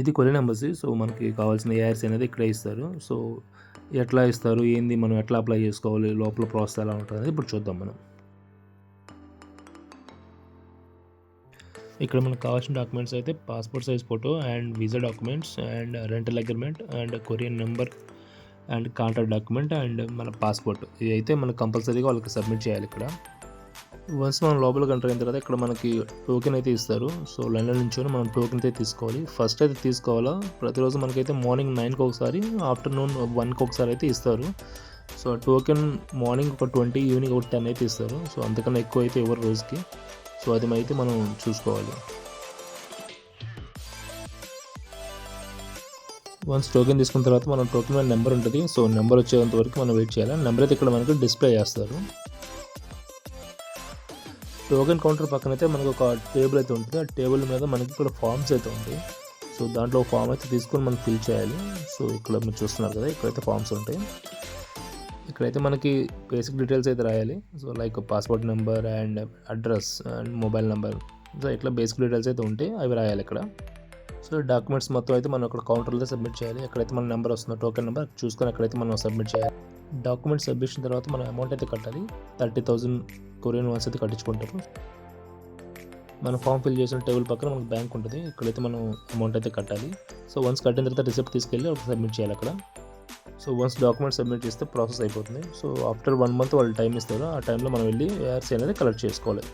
ఇది courier embassy so మనకి కావాల్సిన ఏఆర్సీ అనేది ఇక్కడే ఇస్తారు. సో ఎట్లా ఇస్తారు ఏంది మనం ఎట్లా అప్లై చేసుకోవాలి లోపల ప్రాసెస్ ఎలా ఉంటుంది అనేది ఇప్పుడు చూద్దాం మనం. ఇక్కడ మనకు కావాల్సిన డాక్యుమెంట్స్ అయితే passport size photo and visa documents and rental agreement and Korean number and contact document and మన పాస్పోర్ట్. ఇది అయితే మనకు కంపల్సరీగా వాళ్ళకి సబ్మిట్ చేయాలి ఇక్కడ. వన్స్ మనం లోపలికి ఎంటర్ అయిన తర్వాత ఇక్కడ మనకి టోకెన్ అయితే ఇస్తారు. సో లైన్లో నుంచి మనం టోకెన్ అయితే తీసుకోవాలి. ఫస్ట్ అయితే తీసుకోవాలా? ప్రతిరోజు మనకైతే మార్నింగ్ నైన్కి ఒకసారి ఆఫ్టర్నూన్ వన్కి ఒకసారి అయితే ఇస్తారు. సో టోకెన్ మార్నింగ్ ఒక ట్వంటీ ఈవినింగ్ ఒక టెన్ అయితే ఇస్తారు. సో అంతకన్నా ఎక్కువ అయితే ఎవరు రోజుకి? సో అది అయితే మనం చూసుకోవాలి. వన్స్ టోకెన్ తీసుకున్న తర్వాత మనం టోకెన్ మీద నెంబర్ ఉంటుంది. సో నెంబర్ వచ్చేంత వరకు మనం వెయిట్ చేయాలి. నెంబర్ అయితే ఇక్కడ మనకు డిస్ప్లే చేస్తారు. టోకెన్ కౌంటర్ పక్కన అయితే మనకు ఒక టేబుల్ అయితే ఉంటుంది. ఆ టేబుల్ మీద మనకి ఇక్కడ ఫామ్స్ అయితే ఉంటాయి సో దాంట్లో ఫామ్ అయితే తీసుకొని మనం ఫిల్ చేయాలి. సో ఇక్కడ మీరు చూస్తున్నారు కదా ఇక్కడైతే ఫామ్స్ ఉంటాయి. ఇక్కడైతే మనకి బేసిక్ డీటెయిల్స్ అయితే రాయాలి. So like passport number and address and mobile number. So ఇట్లా బేసిక్ డీటెయిల్స్ అయితే ఉంటాయి అవి రాయాలి ఇక్కడ. సో డాక్యుమెంట్స్ మొత్తం అయితే మనం అక్కడ కౌంటర్లో సబ్మిట్ చేయాలి. ఎక్కడైతే మన నెంబర్ వస్తుందో టోకెన్ నెంబర్ చూసుకొని అక్కడైతే మనం సబ్మిట్ చేయాలి. డాక్యుమెంట్ సబ్మిషన్ తర్వాత మనం అమౌంట్ అయితే కట్టాలి. థర్టీ థౌజండ్ కొరియన్ వన్స్ అయితే కట్టించుకుంటారు. మనం ఫామ్ ఫిల్ చేసిన టేబుల్ పక్కన మనకు బ్యాంక్ ఉంటుంది. ఇక్కడైతే మనం అమౌంట్ అయితే కట్టాలి. సో వన్స్ కట్టిన తర్వాత రిసిప్ట్ తీసుకెళ్ళి ఒక సబ్మిట్ చేయాలి అక్కడ. సో వన్స్ డాక్యుమెంట్ సబ్మిట్ చేస్తే ప్రాసెస్ అయిపోతుంది. సో ఆఫ్టర్ వన్ మంత్ వాళ్ళు టైం ఇస్తారు. ఆ టైంలో మనం వెళ్ళి ఏఆర్సీ అనేది కలెక్ట్ చేసుకోవాలి.